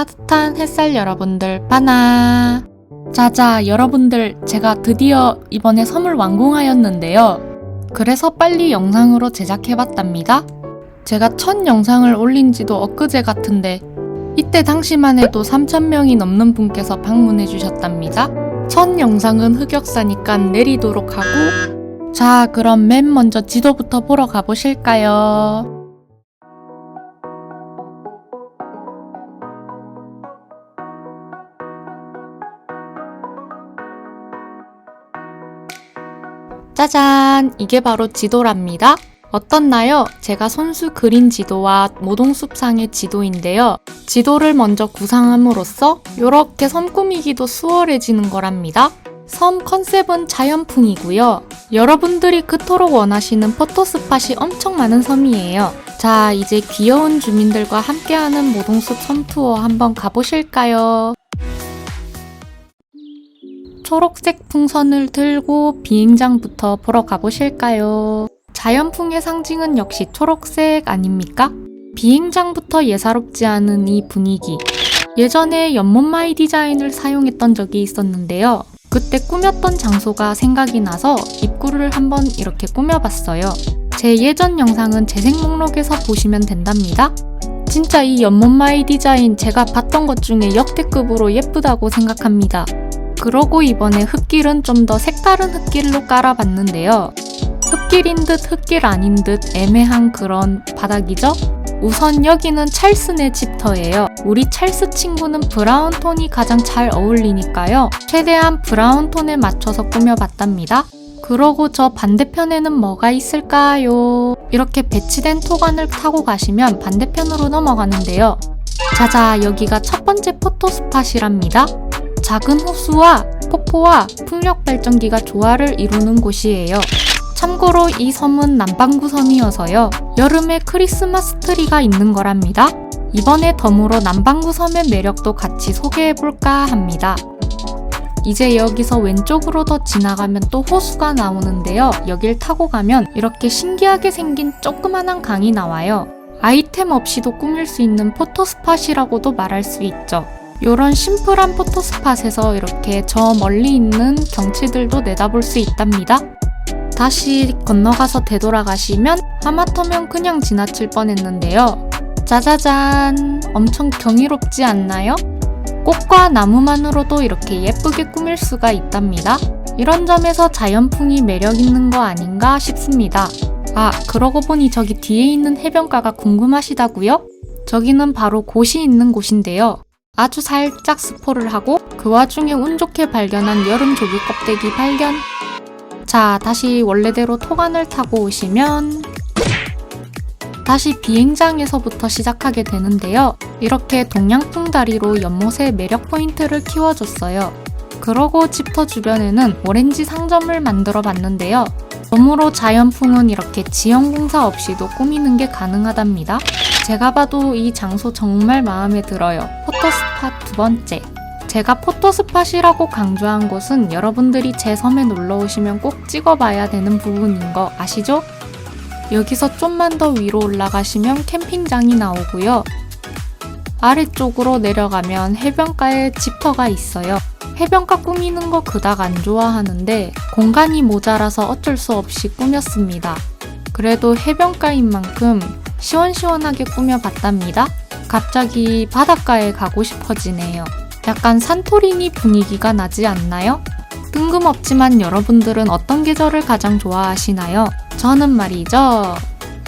따뜻한 햇살 여러분들 빠나. 자자 여러분들 제가 드디어 이번에 섬을 완공하였는데요. 그래서 빨리 영상으로 제작해봤답니다. 제가 첫 영상을 올린 지도 엊그제 같은데 이때 당시만 해도 3,000명이 넘는 분께서 방문해 주셨답니다. 첫 영상은 흑역사니까 내리도록 하고 자 그럼 맨 먼저 지도부터 보러 가보실까요 짜잔! 이게 바로 지도랍니다. 어떻나요? 제가 손수 그린 지도와 모동숲상의 지도인데요. 지도를 먼저 구상함으로써 이렇게 섬 꾸미기도 수월해지는 거랍니다. 섬 컨셉은 자연풍이고요. 여러분들이 그토록 원하시는 포토스팟이 엄청 많은 섬이에요. 자, 이제 귀여운 주민들과 함께하는 모동숲 섬 투어 한번 가보실까요? 초록색 풍선을 들고 비행장부터 보러 가보실까요? 자연풍의 상징은 역시 초록색 아닙니까? 비행장부터 예사롭지 않은 이 분위기. 예전에 연못마이 디자인을 사용했던 적이 있었는데요. 그때 꾸몄던 장소가 생각이 나서 입구를 한번 이렇게 꾸며봤어요. 제 예전 영상은 재생 목록에서 보시면 된답니다. 진짜 이 연못마이 디자인 제가 봤던 것 중에 역대급으로 예쁘다고 생각합니다. 그러고 이번에 흙길은 좀 더 색다른 흙길로 깔아봤는데요. 흙길인 듯 흙길 아닌 듯 애매한 그런 바닥이죠? 우선 여기는 찰스네 집터예요. 우리 찰스 친구는 브라운 톤이 가장 잘 어울리니까요. 최대한 브라운 톤에 맞춰서 꾸며봤답니다. 그러고 저 반대편에는 뭐가 있을까요? 이렇게 배치된 토관을 타고 가시면 반대편으로 넘어가는데요. 자자, 여기가 첫 번째 포토 스팟이랍니다. 작은 호수와 폭포와 풍력 발전기가 조화를 이루는 곳이에요. 참고로 이 섬은 남반구 섬이어서요. 여름에 크리스마스 트리가 있는 거랍니다. 이번에 덤으로 남반구 섬의 매력도 같이 소개해볼까 합니다. 이제 여기서 왼쪽으로 더 지나가면 또 호수가 나오는데요. 여길 타고 가면 이렇게 신기하게 생긴 조그만한 강이 나와요. 아이템 없이도 꾸밀 수 있는 포토스팟이라고도 말할 수 있죠. 이런 심플한 포토스팟에서 이렇게 저 멀리 있는 경치들도 내다볼 수 있답니다. 다시 건너가서 되돌아가시면 하마터면 그냥 지나칠 뻔했는데요. 짜자잔! 엄청 경이롭지 않나요? 꽃과 나무만으로도 이렇게 예쁘게 꾸밀 수가 있답니다. 이런 점에서 자연풍이 매력 있는 거 아닌가 싶습니다. 아, 그러고 보니 저기 뒤에 있는 해변가가 궁금하시다고요? 저기는 바로 곳이 있는 곳인데요. 아주 살짝 스포를 하고 그 와중에 운 좋게 발견한 여름 조개 껍데기 발견. 자, 다시 원래대로 토관을 타고 오시면 다시 비행장에서부터 시작하게 되는데요. 이렇게 동양풍 다리로 연못의 매력 포인트를 키워줬어요. 그러고 집터 주변에는 오렌지 상점을 만들어 봤는데요. 덤으로 자연풍은 이렇게 지형 공사 없이도 꾸미는 게 가능하답니다. 제가 봐도 이 장소 정말 마음에 들어요. 포토스팟 두 번째. 제가 포토스팟이라고 강조한 곳은 여러분들이 제 섬에 놀러 오시면 꼭 찍어봐야 되는 부분인 거 아시죠? 여기서 좀만 더 위로 올라가시면 캠핑장이 나오고요. 아래쪽으로 내려가면 해변가에 집터가 있어요. 해변가 꾸미는 거 그닥 안 좋아하는데 공간이 모자라서 어쩔 수 없이 꾸몄습니다. 그래도 해변가인 만큼 시원시원하게 꾸며봤답니다. 갑자기 바닷가에 가고 싶어지네요. 약간 산토리니 분위기가 나지 않나요? 뜬금없지만 여러분들은 어떤 계절을 가장 좋아하시나요? 저는 말이죠.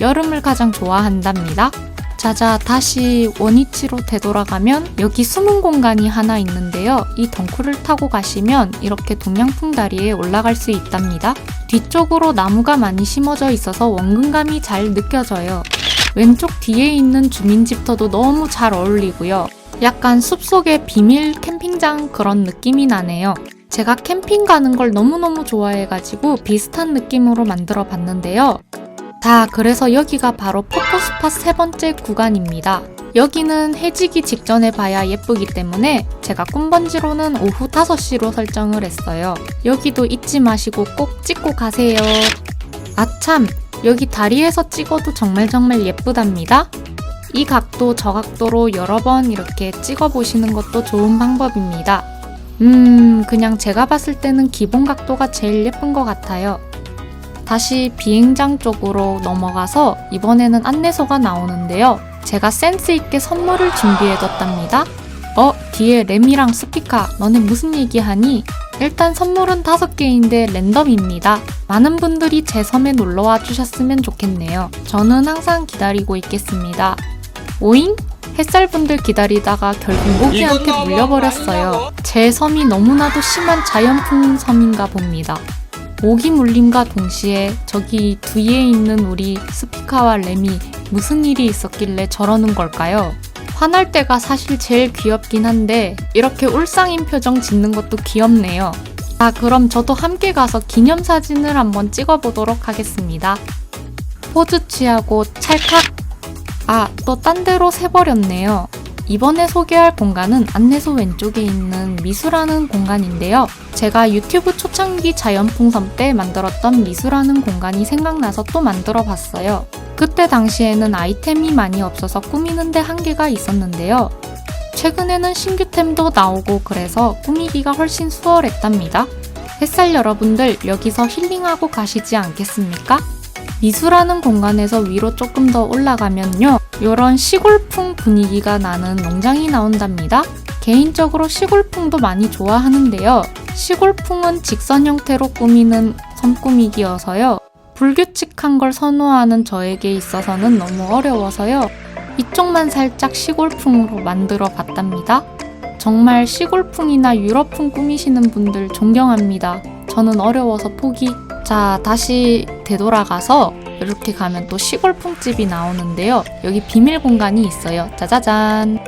여름을 가장 좋아한답니다. 자자, 다시 원위치로 되돌아가면 여기 숨은 공간이 하나 있는데요. 이 덩쿨을 타고 가시면 이렇게 동양풍 다리에 올라갈 수 있답니다. 뒤쪽으로 나무가 많이 심어져 있어서 원근감이 잘 느껴져요. 왼쪽 뒤에 있는 주민집터도 너무 잘 어울리고요. 약간 숲속의 비밀 캠핑장 그런 느낌이 나네요. 제가 캠핑 가는 걸 너무너무 좋아해가지고 비슷한 느낌으로 만들어 봤는데요. 자, 그래서 여기가 바로 포토스팟 세 번째 구간입니다. 여기는 해지기 직전에 봐야 예쁘기 때문에 제가 꿈번지로는 오후 5시로 설정을 했어요. 여기도 잊지 마시고 꼭 찍고 가세요. 아참, 여기 다리에서 찍어도 정말 정말 예쁘답니다. 이 각도 저 각도로 여러 번 이렇게 찍어 보시는 것도 좋은 방법입니다. 음, 그냥 제가 봤을 때는 기본 각도가 제일 예쁜 것 같아요. 다시 비행장 쪽으로 넘어가서 이번에는 안내서가 나오는데요. 제가 센스 있게 선물을 준비해뒀답니다. 어, 뒤에 램이랑 스피카, 너네 무슨 얘기하니? 일단 선물은 다섯 개인데 랜덤입니다. 많은 분들이 제 섬에 놀러와 주셨으면 좋겠네요. 저는 항상 기다리고 있겠습니다. 오잉? 햇살 분들 기다리다가 결국 모기한테 물려버렸어요. 제 섬이 너무나도 심한 자연풍 섬인가 봅니다. 모기 물림과 동시에 저기 뒤에 있는 우리 스피카와 램이 무슨 일이 있었길래 저러는 걸까요? 화날 때가 사실 제일 귀엽긴 한데 이렇게 울상인 표정 짓는 것도 귀엽네요. 자, 그럼 저도 함께 가서 기념사진을 한번 찍어보도록 하겠습니다. 포즈 취하고 찰칵! 아, 또 딴 데로 새버렸네요. 이번에 소개할 공간은 안내소 왼쪽에 있는 미수라는 공간인데요. 제가 유튜브 초창기 자연풍섬 때 만들었던 미수라는 공간이 생각나서 또 만들어 봤어요. 그때 당시에는 아이템이 많이 없어서 꾸미는데 한계가 있었는데요. 최근에는 신규템도 나오고 그래서 꾸미기가 훨씬 수월했답니다. 햇살 여러분들 여기서 힐링하고 가시지 않겠습니까? 미수라는 공간에서 위로 조금 더 올라가면요. 이런 시골풍 분위기가 나는 농장이 나온답니다. 개인적으로 시골풍도 많이 좋아하는데요. 시골풍은 직선 형태로 꾸미는 섬꾸미기여서요. 불규칙한 걸 선호하는 저에게 있어서는 너무 어려워서요. 이쪽만 살짝 시골풍으로 만들어 봤답니다. 정말 시골풍이나 유럽풍 꾸미시는 분들 존경합니다. 저는 어려워서 포기. 자, 다시 되돌아가서 이렇게 가면 또 시골 풍집이 나오는데요. 여기 비밀 공간이 있어요. 짜자잔.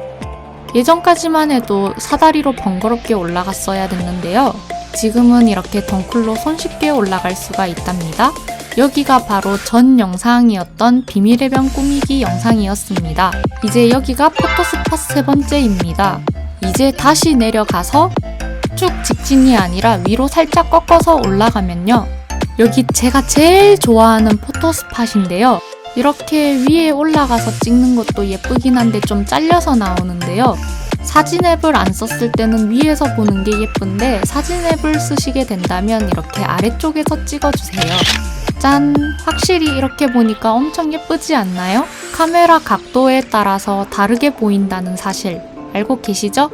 예전까지만 해도 사다리로 번거롭게 올라갔어야 됐는데요. 지금은 이렇게 덩쿨로 손쉽게 올라갈 수가 있답니다. 여기가 바로 전 영상이었던 비밀의 병 꾸미기 영상이었습니다. 이제 여기가 포토스팟 세 번째입니다. 이제 다시 내려가서 쭉 직진이 아니라 위로 살짝 꺾어서 올라가면요. 여기 제가 제일 좋아하는 포토스팟인데요. 이렇게 위에 올라가서 찍는 것도 예쁘긴 한데 좀 잘려서 나오는데요. 사진 앱을 안 썼을 때는 위에서 보는 게 예쁜데 사진 앱을 쓰시게 된다면 이렇게 아래쪽에서 찍어주세요. 짠! 확실히 이렇게 보니까 엄청 예쁘지 않나요? 카메라 각도에 따라서 다르게 보인다는 사실 알고 계시죠?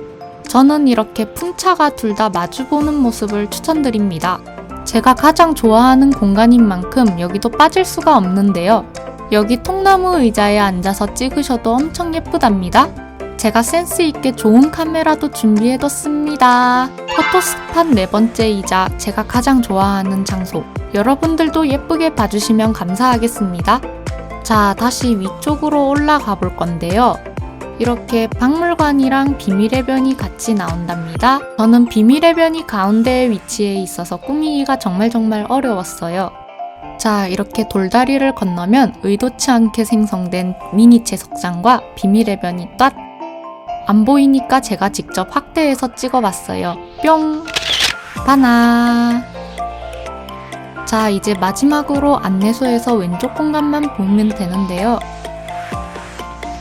저는 이렇게 풍차가 둘 다 마주보는 모습을 추천드립니다. 제가 가장 좋아하는 공간인 만큼 여기도 빠질 수가 없는데요. 여기 통나무 의자에 앉아서 찍으셔도 엄청 예쁘답니다. 제가 센스 있게 좋은 카메라도 준비해뒀습니다. 포토스팟 네 번째이자 제가 가장 좋아하는 장소. 여러분들도 예쁘게 봐주시면 감사하겠습니다. 자, 다시 위쪽으로 올라가 볼 건데요. 이렇게 박물관이랑 비밀의 변이 같이 나온답니다. 저는 비밀의 변이 가운데에 위치해 있어서 꾸미기가 정말 정말 어려웠어요. 자, 이렇게 돌다리를 건너면 의도치 않게 생성된 미니 채석장과 비밀의 변이 딱! 안 보이니까 제가 직접 확대해서 찍어봤어요. 뿅! 바나! 자, 이제 마지막으로 안내소에서 왼쪽 공간만 보면 되는데요.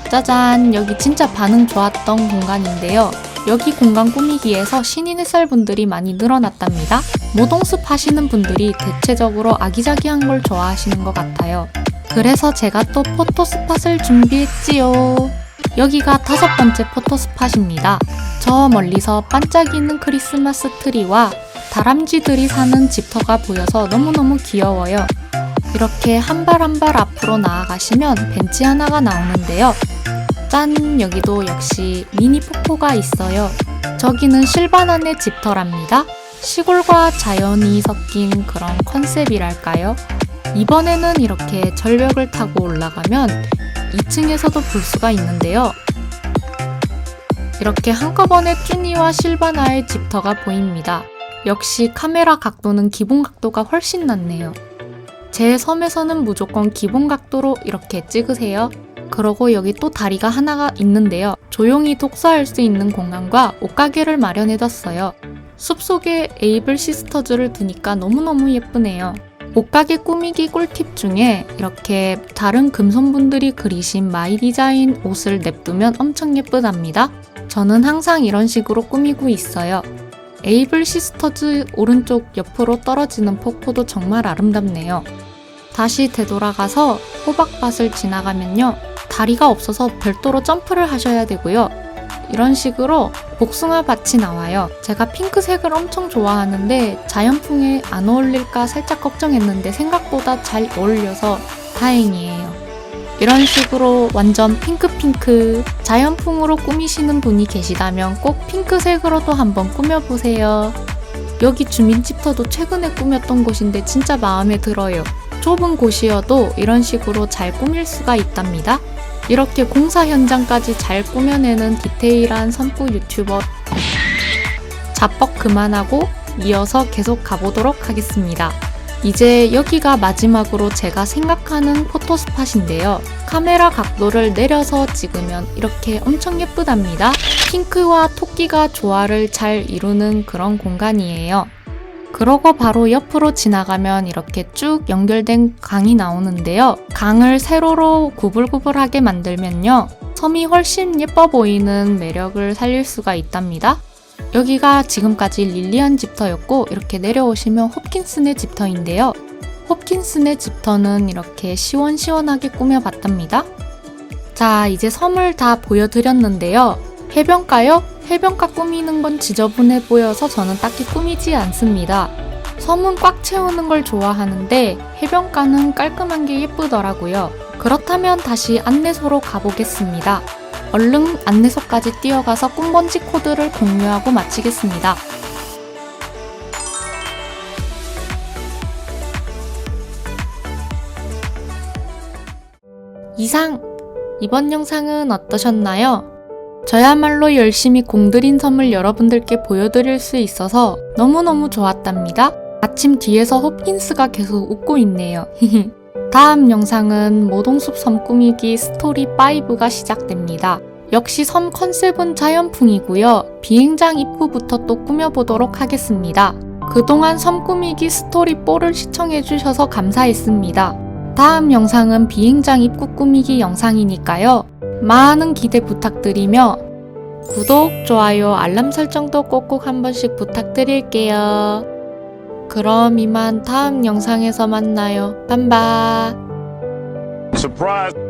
짜잔, 여기 진짜 반응 좋았던 공간인데요. 여기 공간 꾸미기에서 신인 햇살분들이 많이 늘어났답니다. 모동숲 하시는 분들이 대체적으로 아기자기한 걸 좋아하시는 것 같아요. 그래서 제가 또 포토스팟을 준비했지요. 여기가 다섯 번째 포토스팟입니다. 저 멀리서 반짝이는 크리스마스 트리와 다람쥐들이 사는 집터가 보여서 너무너무 귀여워요. 이렇게 한 발 한 발 앞으로 나아가시면 벤치 하나가 나오는데요. 짠! 여기도 역시 미니 폭포가 있어요. 저기는 실바나네 집터랍니다. 시골과 자연이 섞인 그런 컨셉이랄까요? 이번에는 이렇게 절벽을 타고 올라가면 2층에서도 볼 수가 있는데요. 이렇게 한꺼번에 쭈니와 실바나의 집터가 보입니다. 역시 카메라 각도는 기본 각도가 훨씬 낫네요. 제 섬에서는 무조건 기본 각도로 이렇게 찍으세요. 그러고 여기 또 다리가 하나가 있는데요. 조용히 독서할 수 있는 공간과 옷가게를 마련해뒀어요. 숲속에 에이블 시스터즈를 두니까 너무너무 예쁘네요. 옷가게 꾸미기 꿀팁 중에 이렇게 다른 금손분들이 그리신 마이 디자인 옷을 냅두면 엄청 예쁘답니다. 저는 항상 이런 식으로 꾸미고 있어요. 에이블 시스터즈 오른쪽 옆으로 떨어지는 폭포도 정말 아름답네요. 다시 되돌아가서 호박밭을 지나가면요. 다리가 없어서 별도로 점프를 하셔야 되고요. 이런 식으로 복숭아 밭이 나와요. 제가 핑크색을 엄청 좋아하는데 자연풍에 안 어울릴까 살짝 걱정했는데 생각보다 잘 어울려서 다행이에요. 이런 식으로 완전 핑크핑크 자연풍으로 꾸미시는 분이 계시다면 꼭 핑크색으로도 한번 꾸며보세요. 여기 주민집터도 최근에 꾸몄던 곳인데 진짜 마음에 들어요. 좁은 곳이어도 이런 식으로 잘 꾸밀 수가 있답니다. 이렇게 공사 현장까지 잘 꾸며내는 디테일한 선구 유튜버 자뻑 그만하고 이어서 계속 가보도록 하겠습니다. 이제 여기가 마지막으로 제가 생각하는 포토스팟인데요. 카메라 각도를 내려서 찍으면 이렇게 엄청 예쁘답니다. 핑크와 토끼가 조화를 잘 이루는 그런 공간이에요. 그러고 바로 옆으로 지나가면 이렇게 쭉 연결된 강이 나오는데요. 강을 세로로 구불구불하게 만들면요. 섬이 훨씬 예뻐 보이는 매력을 살릴 수가 있답니다. 여기가 지금까지 릴리안 집터였고 이렇게 내려오시면 홉킨슨의 집터인데요. 홉킨슨의 집터는 이렇게 시원시원하게 꾸며봤답니다. 자, 이제 섬을 다 보여드렸는데요. 해변가요? 해변가 꾸미는 건 지저분해 보여서 저는 딱히 꾸미지 않습니다. 섬은 꽉 채우는 걸 좋아하는데 해변가는 깔끔한 게 예쁘더라고요. 그렇다면 다시 안내소로 가보겠습니다. 얼른 안내소까지 뛰어가서 꿈번지 코드를 공유하고 마치겠습니다. 이상! 이번 영상은 어떠셨나요? 저야말로 열심히 공들인 섬을 여러분들께 보여드릴 수 있어서 너무너무 좋았답니다. 마침 뒤에서 홉킨스가 계속 웃고 있네요. 다음 영상은 모동숲 섬 꾸미기 스토리 5가 시작됩니다. 역시 섬 컨셉은 자연풍이고요. 비행장 입구부터 또 꾸며보도록 하겠습니다. 그동안 섬 꾸미기 스토리 4를 시청해주셔서 감사했습니다. 다음 영상은 비행장 입구 꾸미기 영상이니까요. 많은 기대 부탁드리며 구독, 좋아요, 알람 설정도 꼭꼭 한 번씩 부탁드릴게요. 그럼 이만 다음 영상에서 만나요. 빰바. Surprise.